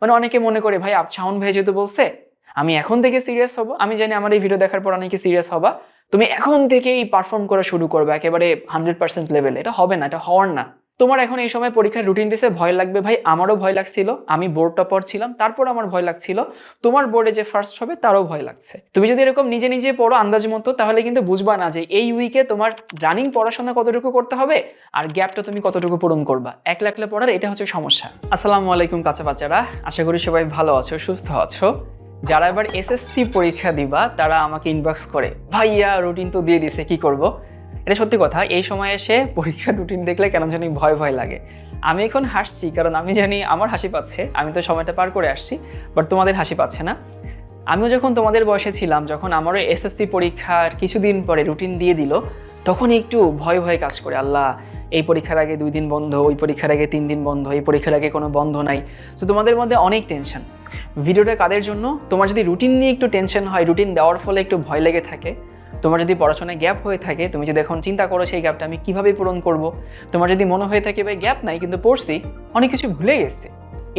মানে অনেকে মনে করে, ভাই শাওন ভাই যেহেতু বলছে, আমি এখন থেকে সিরিয়াস হব। আমি জানি আমার এই ভিডিও দেখার পর অনেকে সিরিয়াস হবা। তুমি এখন থেকেই পারফর্ম করা শুরু করবে, একেবারে হান্ড্রেড পার্সেন্ট লেভেলে এটা হবে না, এটা হওয়ার না। তোমার এখন এই সময় পরীক্ষার রুটিন দিছে, ভয় লাগবে ভাই, আমারও ভয় লাগছিল, আমি বোর্ড টপার ছিলাম, তারপর আমার ভয় লাগছিল, তোমার বোর্ডে যে ফার্স্ট হবে, তারও ভয় লাগছে। তুমি যদি এরকম নিজে নিজে পড়ো আন্দাজ মতো, তাহলে কিন্তু বুঝবা না যে এই উইকে তোমার রানিং পড়াশোনা কতটুকু করতে হবে, আর গ্যাপটা তুমি কতটুকু পূরণ করবা। একলা একলা পড়ার এটা হচ্ছে সমস্যা। আসসালামু আলাইকুম কাঁচা বাচ্চারা, আশা করি সবাই ভালো আছো, সুস্থ আছো। যারা এবার এসএসসি পরীক্ষা দিবা, তারা আমাকে ইনবক্স করে, ভাইয়া রুটিন তো দিয়ে দিছে, কি করব? এটা সত্যি কথা, এই সময় এসে পরীক্ষার রুটিন দেখলে কেন জানি ভয় ভয় লাগে। আমি এখন হাসছি, কারণ আমি জানি আমার হাসি পাচ্ছে, আমি তো সময়টা পার করে আসছি বাট তোমাদের হাসি পাচ্ছে না। আমিও যখন তোমাদের বয়সে ছিলাম, যখন আমারও এসএসসি পরীক্ষার কিছুদিন পরে রুটিন দিয়ে দিল, তখন একটু ভয় ভয় কাজ করে, আল্লাহ, এই পরীক্ষার আগে দুই দিন বন্ধ, ওই পরীক্ষার আগে তিন দিন বন্ধ, এই পরীক্ষার আগে কোনো বন্ধ নাই। তো তোমাদের মধ্যে অনেক টেনশন ভিডিওটা কাদের জন্য? তোমার যদি রুটিন নিয়ে একটু টেনশন হয় রুটিন দেওয়ার ফলে একটু ভয় লেগে থাকে তোমার যদি পড়াশোনায় গ্যাপ হয়ে থাকে, তুমি যদি এখন চিন্তা করো সেই গ্যাপটা আমি কীভাবে পূরণ করব, তোমার যদি মনে হয়ে থাকে ভাই গ্যাপ নাই কিন্তু পড়ছি, অনেক কিছু ভুলে গেছে।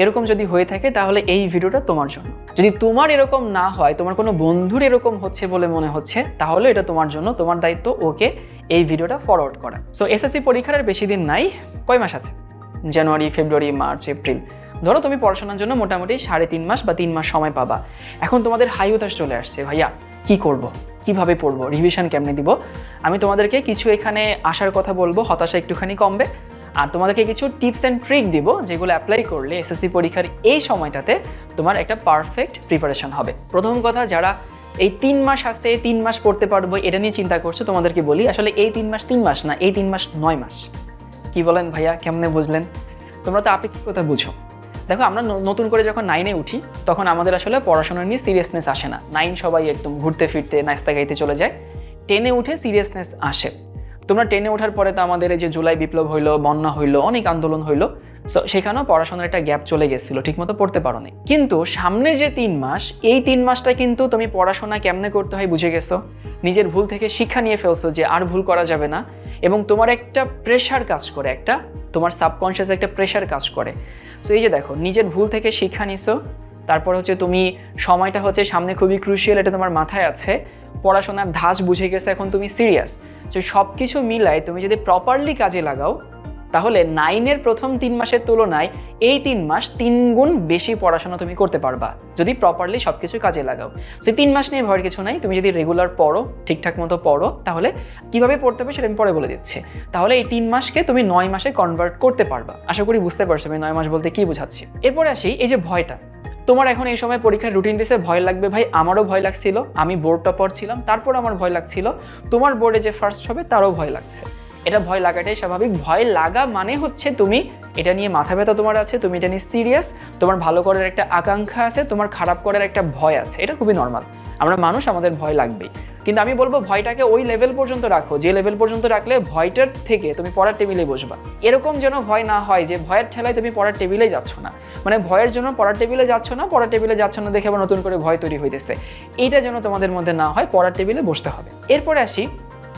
এরকম যদি হয়ে থাকে তাহলে এই ভিডিওটা তোমার জন্য। যদি তোমার এরকম না হয়, তোমার কোনো বন্ধুর এরকম হচ্ছে বলে মনে হচ্ছে, তাহলে এটা তোমার জন্য, তোমার দায়িত্ব ওকে এই ভিডিওটা ফরওয়ার্ড করা। সো এসএসসি পরীক্ষার আর বেশি দিন নাই, কয় মাস আছে? জানুয়ারি ফেব্রুয়ারি মার্চ এপ্রিল ধরো তুমি পড়াশোনার জন্য মোটামুটি সাড়ে তিন মাস বা তিন মাস সময় পাবা। এখন তোমাদের হাই হতাশ চলে আসছে, ভাইয়া। কি করব? কীভাবে পড়ব? রিভিশন কেমনে দিব? আমি তোমাদেরকে কিছু এখানে আসার কথা বলব, হতাশা একটুখানি কমবে। আর তোমাদেরকে কিছু টিপস অ্যান্ড ট্রিক দিব, যেগুলো অ্যাপ্লাই করলে এসএসসি পরীক্ষার এই সময়টাতে তোমার একটা পারফেক্ট প্রিপারেশন হবে। প্রথম কথা, যারা এই তিন মাস আসতে তিন মাস পড়তে পারব, এটা নিয়ে চিন্তা করছ, তোমাদেরকে বলি, আসলে এই তিন মাস তিন মাস না, এই তিন মাস নয় মাস। কি বলেন ভাইয়া, কেমনে বুঝলেন? তোমরা তো আপেক্ষিকতা বুঝো। দেখো, আমরা নতুন করে যখন নাইনে উঠি, তখন আমাদের আসলে পড়াশোনা নিয়ে সিরিয়াসনেস আসে না। নাইন সবাই একদম ঘুরতে ফিরতে নাস্তা গাইতে চলে যায়। টেনে উঠে সিরিয়াসনেস আসে। তোমরা টেনে ওঠার পরে তো আমাদের এই যে জুলাই বিপ্লব হইল, বন্যা হইল, অনেক আন্দোলন হইল। সো সেখানেও পড়াশোনার একটা গ্যাপ চলে গেছিল, ঠিকমতো পড়তে পারো নি কিন্তু সামনের যে তিন মাস, এই তিন মাসটা কিন্তু তুমি পড়াশোনা কেমনে করতে হয় বুঝে গেছো? নিজের ভুল থেকে শিক্ষা নিয়ে ফেলছো যে আর ভুল করা যাবে না, এবং তোমার একটা প্রেশার কাজ করে, একটা তোমার সাবকনশিয়াস একটা প্রেশার কাজ করে। সো এই যে দেখো, নিজের ভুল থেকে শিক্ষা নিছো তারপর হচ্ছে তুমি সময়টা হচ্ছে সামনে খুবই ক্রুশিয়াল এটা তোমার মাথায় আছে। পড়াশোনার ধাঁচ বুঝে গেছে, এখন তুমি সিরিয়াস তো সব কিছু মিলায় তুমি যদি প্রপারলি কাজে লাগাও, তাহলে নাইনের প্রথম তিন মাসের তুলনায় এই তিন মাস তিন গুণ বেশি পড়াশোনা তুমি করতে পারবা, যদি প্রপারলি সব কিছু কাজে লাগাও। সেই তিন মাস নিয়ে ভয়ের কিছু নাই, তুমি যদি রেগুলার পড়ো, ঠিকঠাক মতো পড়ো, তাহলে কীভাবে পড়তে হবে সেটা আমি পরে বলে দিচ্ছি। তাহলে এই তিন মাসকে তুমি নয় মাসে কনভার্ট করতে পারবা। আশা করি বুঝতে পারছ আমি নয় মাস বলতে কি বোঝাচ্ছি। এরপরে আসি, এই যে ভয়টা। তোমার এখন এই সময় পরীক্ষার রুটিন দিছে, ভয় লাগবে ভাই, আমারও ভয় লাগছিল, আমি বোর্ড টপার ছিলাম, তারপর আমার ভয় লাগছিল, তোমার বোর্ডে যে ফার্স্ট হবে, তারও ভয় লাগছে। এটা ভয় লাগাটাই স্বাভাবিক। ভয় লাগা মানে হচ্ছে তুমি এটা নিয়ে মাথা ব্যথা তোমার আছে, তুমি এটা নিয়ে সিরিয়াস তোমার ভালো করার একটা আকাঙ্ক্ষা আছে, তোমার খারাপ করার একটা ভয় আছে। এটা খুবই নর্মাল আমরা মানুষ, আমাদের ভয় লাগবেই। কিন্তু আমি বলব ভয়টাকে ওই লেভেল পর্যন্ত রাখো। যে লেভেল পর্যন্ত রাখলে ভয়টার থেকে তুমি পড়ার টেবিলে বসবা। এরকম যেন ভয় না হয় যে ভয়ের ঠেলায় তুমি পড়ার টেবিলেই যাচ্ছ না। মানে ভয়ের জন্য পড়ার টেবিলে যাচ্ছ না, পড়ার টেবিলে যাচ্ছ না দেখে আবার নতুন করে ভয় তৈরি হইতেছে। এইটা যেন তোমাদের মধ্যে না হয়, পড়ার টেবিলে বসতে হবে। এরপরে আসি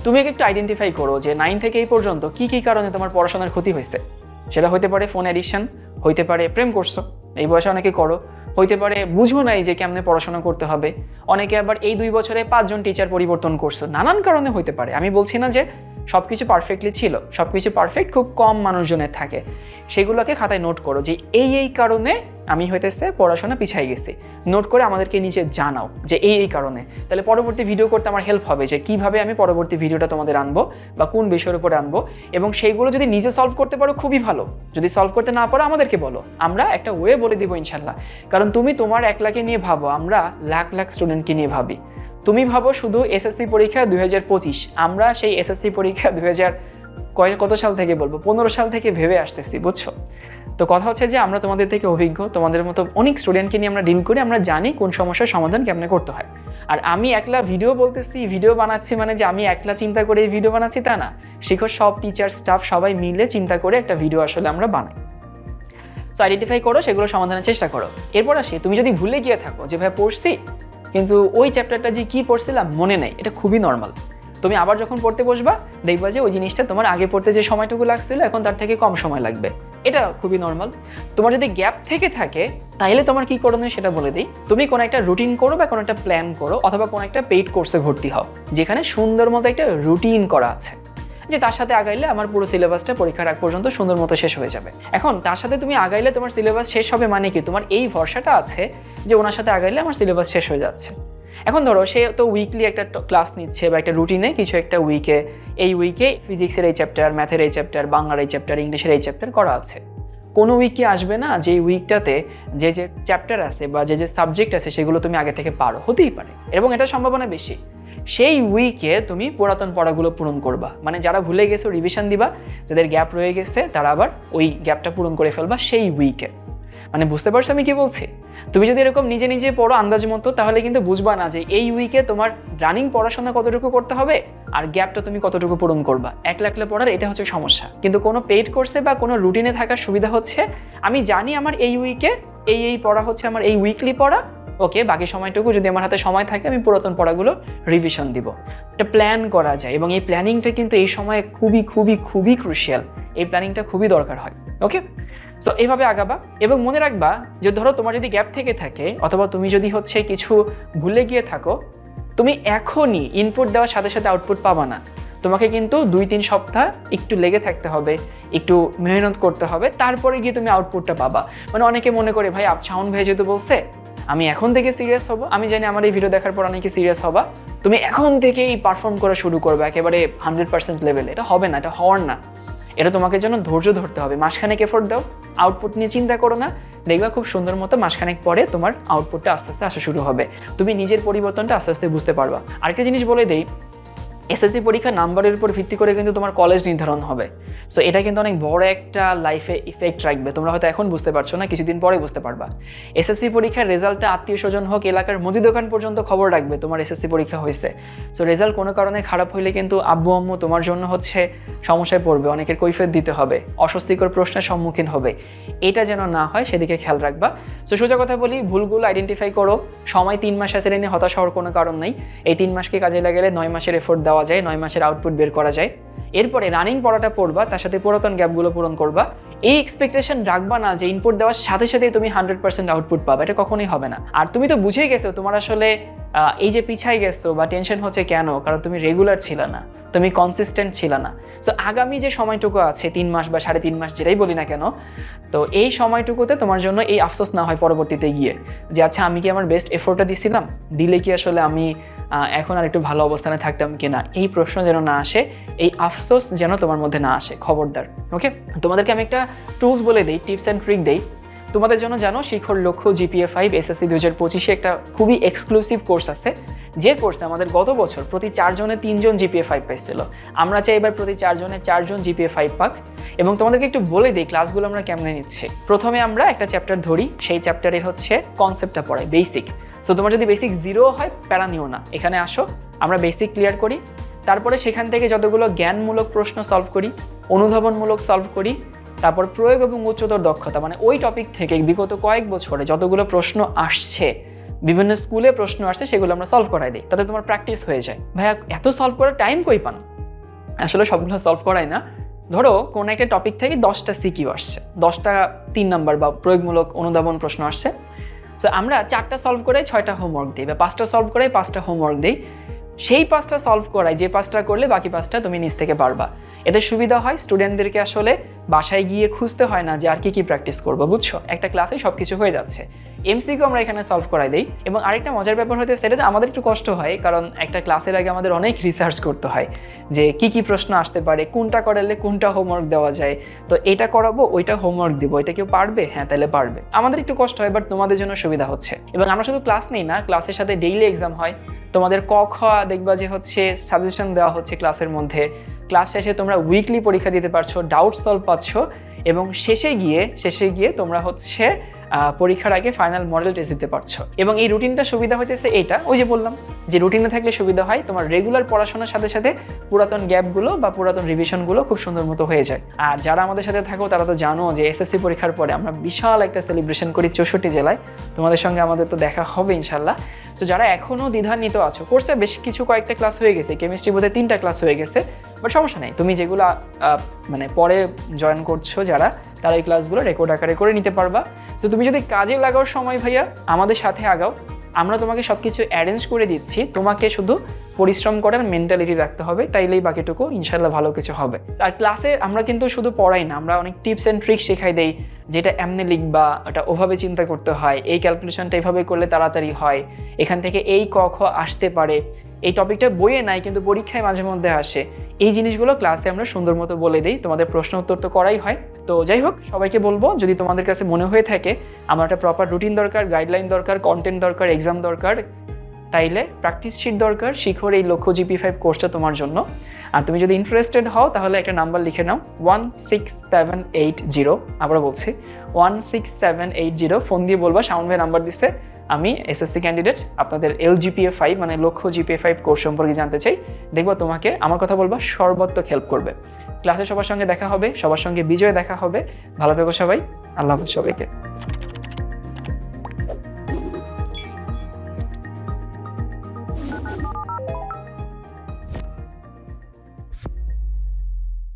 তুমি একটু আইডেন্টিফাই করো যে নাইন থেকে এই পর্যন্ত কি কি কারণে তোমার পড়াশোনার ক্ষতি হয়েছে। সেটা হতে পারে ফোন অ্যাডিকশন হইতে পারে প্রেম করছ, এই বয়সে অনেকে করো, হইতে পারে বুঝো নাই যে কেমনে পড়াশোনা করতে হবে, অনেকে আবার এই দুই বছরে পাঁচজন টিচার পরিবর্তন করছ, নানান কারণে হইতে পারে। আমি বলছি না যে সব কিছু পারফেক্টলি ছিল সব কিছু পারফেক্ট খুব কম মানুষজনের থাকে। সেগুলোকে খাতায় নোট করো যে এই এই কারণে আমি হইতেছে পড়াশোনা পিছাই গেছি। নোট করে আমাদেরকে নিচে জানাও যে এই এই কারণে। তাহলে পরবর্তী ভিডিও করতে আমার হেল্প হবে যে কীভাবে আমি পরবর্তী ভিডিওটা তোমাদের আনব বা কোন বিষয়ের উপরে আনব এবং সেইগুলো যদি নিজে সলভ করতে পারো খুবই ভালো। যদি সলভ করতে না পারো আমাদেরকে বলো। আমরা একটা ওয়ে বলে দিব ইনশাল্লাহ। কারণ তুমি তোমার একলাকে নিয়ে ভাবো, আমরা লাখ লাখ স্টুডেন্টকে নিয়ে ভাবি। তুমি ভাবো শুধু এসএসসি পরীক্ষা দুই হাজার পঁচিশ, আমরা সেই এসএসসি পরীক্ষা দুই কত সাল থেকে বলব? পনেরো সাল থেকে ভেবে আসতেছি, বুঝছ? তো কথা হচ্ছে যে আমরা তোমাদের থেকে অভিজ্ঞ, তোমাদের মতো অনেক স্টুডেন্টকে নিয়ে আমরা ডিল করি, আমরা জানি কোন সমস্যার সমাধান কেমনে করতে হয়। আর আমি একলা ভিডিও বলতেছি ভিডিও বানাচ্ছি মানে যে আমি একলা চিন্তা করে ভিডিও বানাচ্ছি তা না। শিখো সব টিচার স্টাফ সবাই মিলে চিন্তা করে একটা ভিডিও আসলে আমরা বানাই। সো আইডেন্টিফাই করো, সেগুলো সমাধানের চেষ্টা করো। এরপর আসি, তুমি যদি ভুলে গিয়ে থাকো যে, ভাই, পড়ছি? কিন্তু ওই চ্যাপ্টারটা যে কী পড়ছিলাম, মনে নেই। এটা খুবই নর্মাল তুমি আবার যখন পড়তে বসবা, দেখবা যে ওই জিনিসটা তোমার আগে পড়তে যে সময়টুকু লাগছিল, এখন তার থেকে কম সময় লাগবে। এটা খুবই নর্মাল তোমার যদি গ্যাপ থেকে থাকে তাহলে তোমার কী করণীয় সেটা বলে দিই। তুমি কোনো একটা রুটিন করো বা কোনো একটা প্ল্যান করো, অথবা কোনো একটা পেইড কোর্সে ভর্তি হও, যেখানে সুন্দর মতো একটা রুটিন করা আছে। যে তার সাথে আগাইলে আমার পুরো সিলেবাসটা পরীক্ষার আগ পর্যন্ত সুন্দর মতো শেষ হয়ে যাবে। এখন তার সাথে তুমি আগাইলে তোমার সিলেবাস শেষ হবে মানে কি? তোমার এই ভরসাটা আছে যে ওনার সাথে আগাইলে আমার সিলেবাস শেষ হয়ে যাচ্ছে। এখন ধরো সে তো উইকলি একটা ক্লাস নিচ্ছে বা একটা রুটিনে কিছু একটা উইকে এই উইকে ফিজিক্সের এই চ্যাপ্টার ম্যাথের এই চ্যাপ্টার বাংলার এই চ্যাপ্টার ইংলিশের এই চ্যাপ্টার করা আছে। কোনো উইকে আসবে না যে উইকটাতে যে যে চ্যাপ্টার আছে বা যে যে সাবজেক্ট আছে সেগুলো তুমি আগে থেকে পারো? হতেই পারে। এবং এটা সম্ভাবনা বেশি। সেই উইকে তুমি পুরাতন পড়াগুলো পূরণ করবা। মানে যারা ভুলে গেছো রিভিশন দিবা, যাদের গ্যাপ রয়ে গেছে, তারা আবার ওই গ্যাপটা পূরণ করে ফেলবা সেই উইকে মানে বুঝতে পারছ আমি কি বলছি? তুমি যদি এরকম নিজে নিজে পড়ো আন্দাজ মতো, তাহলে কিন্তু বুঝবা না যে এই উইকে তোমার রানিং পড়াশোনা কতটুকু করতে হবে আর গ্যাপটা তুমি কতটুকু পূরণ করবা। একলা একলা পড়ার এটা হচ্ছে সমস্যা। কিন্তু কোনো পেইড কোর্সে বা কোনো রুটিনে থাকার সুবিধা হচ্ছে, আমি জানি আমার এই উইকে এই এই পড়া হচ্ছে, আমার এই উইকলি পড়া ওকে, বাকি সময়টুকু যদি আমার হাতে সময় থাকে, আমি পুরাতন পড়াগুলো রিভিশন দিব। এটা প্ল্যান করা যায় এবং এই প্ল্যানিংটা কিন্তু এই সময়ে খুবই খুবই খুবই ক্রুশিয়াল এই প্ল্যানিংটা খুবই দরকার হয়, ওকে? সো এইভাবে আগাবা এবং মনে রাখবা যে ধরো তোমার যদি গ্যাপ থেকে থাকে অথবা তুমি যদি হচ্ছে কিছু ভুলে গিয়ে থাকো, তুমি এখনই ইনপুট দেওয়ার সাথে সাথে আউটপুট পাবা না। তোমাকে কিন্তু দুই, তিন সপ্তাহ একটু লেগে থাকতে হবে, একটু মেহনত করতে হবে, তারপরে গিয়ে তুমি আউটপুটটা পাবা। মানে অনেকে মনে করে, ভাই, আপ সাউন্ড ভাই যেহেতু বলছে আমি এখন থেকে সিরিয়াস হব? আমি জানি আমার এই ভিডিও দেখার পর অনেকে সিরিয়াস হবা। তুমি এখন থেকেই পারফর্ম করা শুরু করবে একেবারে হান্ড্রেড পার্সেন্ট লেভেলে এটা হবে না, এটা হওয়ার না। এটা তোমাকে জন্য ধৈর্য ধরতে হবে। মাসখানেক এফোর্ট দাও আউটপুট নিয়ে চিন্তা করো না। দেখবা খুব সুন্দর মতো মাসখানেক পরে তোমার আউটপুটটা আস্তে আস্তে আসা শুরু হবে। তুমি নিজের পরিবর্তনটা আস্তে আস্তে বুঝতে পারবা। আরেকটা জিনিস বলে দেই এসএসসি পরীক্ষা নাম্বারের উপর ভিত্তি করে কিন্তু তোমার কলেজ নির্ধারণ হবে। সো এটা কিন্তু অনেক বড় একটা লাইফে ইফেক্ট রাখবে। তোমরা হয়তো এখন বুঝতে পারছ না, কিছুদিন পরে বুঝতে পারবা। এসএসসি পরীক্ষার রেজাল্টটা আত্মীয় স্বজন হোক, এলাকার মুদি দোকান পর্যন্ত খবর রাখবে তোমার এসএসসি পরীক্ষা হয়েছে। সো রেজাল্ট কোনো কারণে খারাপ হইলে কিন্তু আব্বু, আম্মু তোমার জন্য হচ্ছে সমস্যায় পড়বে, অনেকের কৈফিয়ত দিতে হবে, অস্বস্তিকর প্রশ্নের সম্মুখীন হবে। এটা যেন না হয়, সেদিকে খেয়াল রাখবা। সো সোজা কথা বলি, ভুলগুলো আইডেন্টিফাই করো। সময় তিন মাস আছে নিয়ে হতাশ হওয়ার কোনো কারণ নেই। এই তিন মাসকে কাজে লাগালে নয় মাসের এফোর্ট দেওয়া যায় নয় মাসের আউটপুট বের করা যায়। এরপরে রানিং পড়াটা পড়বা, তার সাথে পুরাতন গ্যাপগুলো পূরণ করবা। এই এক্সপেকটেশন রাখবা না যে ইনপুট দেওয়ার সাথে সাথে তুমি হান্ড্রেড পার্সেন্ট আউটপুট পাবা, এটা কখনোই হবে না। আর তুমি তো বুঝেই গেছো, তোমার আসলে এই যে পিছাই গেছো বা টেনশন হচ্ছে কেন, কারণ তুমি রেগুলার ছিল না, তুমি কনসিস্টেন্ট ছিল না। সো আগামী যে সময়টুকু আছে, তিন মাস বা সাড়ে তিন মাস যেটাই বলি না কেন, তো এই সময়টুকুতে তোমার জন্য এই আফসোস না হয় পরবর্তীতে গিয়ে, যে আচ্ছা আমি কি আমার বেস্ট এফোর্টটা দিছিলাম? দিলে কি আসলে আমি এখন আর একটু ভালো অবস্থানে থাকতাম কি না এই প্রশ্ন যেন না আসে, এই আফসোস যেন তোমার মধ্যে না আসে, খবরদার ওকে তোমাদেরকে আমি একটা টুলস বলে দিই টিপস অ্যান্ড ট্রিক দিই। তোমাদের জন্য জানো, শিখর লক্ষ্য জিপিএ ফাইভ এসএসসি দু হাজার পঁচিশে একটা খুবই এক্সক্লুসিভ কোর্স আছে। যে কোর্সে আমাদের গত বছর প্রতি চারজনে তিনজন জিপিএ ফাইভ পেয়েছিল আমরা চাই এবার প্রতি চারজনে চারজন জিপিএ ফাইভ পাক। এবং তোমাদেরকে একটু বলে দিই ক্লাসগুলো আমরা কেমনে নিচ্ছি? প্রথমে আমরা একটা চ্যাপ্টার ধরি, সেই চ্যাপ্টারের হচ্ছে কনসেপ্টটা পড়াই বেসিক সো তোমার যদি বেসিক জিরো হয়, প্যারা নিও না। এখানে আসো, আমরা বেসিক ক্লিয়ার করি। তারপরে সেখান থেকে যতগুলো জ্ঞানমূলক প্রশ্ন সলভ করি, অনুধাবনমূলক সলভ করি, তারপর প্রয়োগ এবং উচ্চতর দক্ষতা মানে ওই টপিক থেকে বিগত কয়েক বছরে যতগুলো প্রশ্ন আসছে, বিভিন্ন স্কুলে প্রশ্ন আসছে, সেগুলো আমরা সলভ করাই দিই। তাতে তোমার প্র্যাকটিস হয়ে যায়। ভাইয়া, এত সলভ করার টাইম কই পান? আসলে সবগুলো সলভ করাই না। ধরো, কোনো একটা টপিক থেকে দশটা সিকিউ আসছে। দশটা তিন নাম্বার বা প্রয়োগমূলক অনুধাবন প্রশ্ন আসছে। তো আমরা চারটা সলভ করে ছয়টা হোমওয়ার্ক দিই বা পাঁচটা সলভ করে পাঁচটা হোমওয়ার্ক দিই। সেই পাঁচটা সলভ করায়, যে পাঁচটা করলে বাকি পাঁচটা তুমি নিজ থেকে পারবা। এতে সুবিধা হয় স্টুডেন্টদেরকে আসলে বাসায় গিয়ে খুঁজতে হয় না যে আর কি কি প্র্যাকটিস করব, বুঝছ? একটা ক্লাসে সব কিছু হয়ে যাচ্ছে। এমসিকিউ আমরা এখানে সলভ করাই দিই এবং আরেকটা মজার ব্যাপার হতে সেটা যে আমাদের একটু কষ্ট হয়, কারণ একটা ক্লাসের আগে আমাদের অনেক রিসার্চ করতে হয় যে কি কি প্রশ্ন আসতে পারে, কোনটা করালে কোনটা হোমওয়ার্ক দেওয়া যায়। তো এটা করাবো, ওইটা হোমওয়ার্ক দিব। এটা কেউ পারবে? হ্যাঁ তাহলে পারবে। আমাদের একটু কষ্ট হয় বাট তোমাদের জন্য সুবিধা হচ্ছে। এবং আমরা শুধু ক্লাস নেই না ক্লাসের সাথে ডেইলি এক্সাম হয়। তোমাদের ক, খ দেখবা যে হচ্ছে সাজেশন দেওয়া হচ্ছে ক্লাসের মধ্যে। ক্লাস শেষে তোমরা উইকলি পরীক্ষা দিতে পারছ ডাউট সলভ পাচ্ছ। এবং শেষে গিয়ে শেষে গিয়ে তোমরা হচ্ছে পরীক্ষার আগে ফাইনাল মডেল টেস্ট দিতে পারছ। এবং এই রুটিনটা সুবিধা হইতেছে এইটা, ওই যে বললাম, যে রুটিনে থাকলে সুবিধা হয়, তোমার রেগুলার পড়াশোনার সাথে সাথে পুরাতন গ্যাপগুলো বা পুরাতন রিভিশনগুলো খুব সুন্দর মতো হয়ে যায়। আর যারা আমাদের সাথে থাকো, তারা তো জানো যে এসএসসি পরীক্ষার পরে আমরা বিশাল একটা সেলিব্রেশন করি চৌষট্টি জেলায়। তোমাদের সঙ্গে আমাদের তো দেখা হবে ইনশাল্লাহ তো যারা এখনও দ্বিধান্বিত আছো কোর্সে বেশ কিছু কয়েকটা ক্লাস হয়ে গেছে কেমিস্ট্রি বোধহয় তিনটা ক্লাস হয়ে গেছে। বাট সমস্যা নেই। তুমি যেগুলো মানে পরে জয়েন করছ যারা, তারা এই ক্লাসগুলো রেকর্ড আকারে করে নিতে পারবা। সো তুমি যদি কাজে লাগাও সময় ভাইয়া, আমাদের সাথে আগাও। আমরা তোমাকে সব কিছু অ্যারেঞ্জ করে দিচ্ছি। তোমাকে শুধু পরিশ্রম করার মেন্টালিটি রাখতে হবে। তাইলেই বাকিটুকু ইনশাল্লাহ ভালো কিছু হবে। আর ক্লাসে আমরা কিন্তু শুধু পড়াই না, আমরা অনেক টিপস অ্যান্ড ট্রিক্স শেখাই দেই। যেটা এমনি লিখবা, ওটা ওভাবে চিন্তা করতে হয়, এই ক্যালকুলেশনটা এভাবে করলে তাড়াতাড়ি হয়, এখান থেকে এই ক, খ আসতে পারে। এই টপিকটা বইয়ে নাই, কিন্তু পরীক্ষায় মাঝে মধ্যে আসে। এই জিনিসগুলো ক্লাসে আমরা সুন্দর মতো বলে দিই, তোমাদের প্রশ্ন উত্তর তো করাই হয়। তো যাই হোক, সবাইকে বলব, যদি তোমাদের কাছে মনে হয়ে থাকে, আমার একটা প্রপার রুটিন দরকার গাইডলাইন দরকার কন্টেন্ট দরকার এক্সাম দরকার, তাইলে প্র্যাকটিস শিট দরকার, শিখর এই লক্ষ্য জিপি ফাইভ কোর্সটা তোমার জন্য। আর তুমি যদি ইন্টারেস্টেড হও, তাহলে একটা নাম্বার লিখে নাও one six seven eight zero আবার বলছি one six seven eight zero phone দিয়ে বলবা সাউন্ড ভাই নাম্বার দিচ্ছে আমি এসএসসি ক্যান্ডিডেট আপনাদের এল জিপিএ ফাইভ মানে লক্ষ্য জিপিএ ফাইভ কোর্স সম্পর্কে জানতে চাই। দেখব তোমাকে আমার কথা বলবা, সর্বাত্মক হেল্প করবে। ক্লাসে সবার সঙ্গে দেখা হবে, সবার সঙ্গে বিজয় দেখা হবে। ভালো থেকো সবাই, আল্লাহ হাফিজ সবাইকে।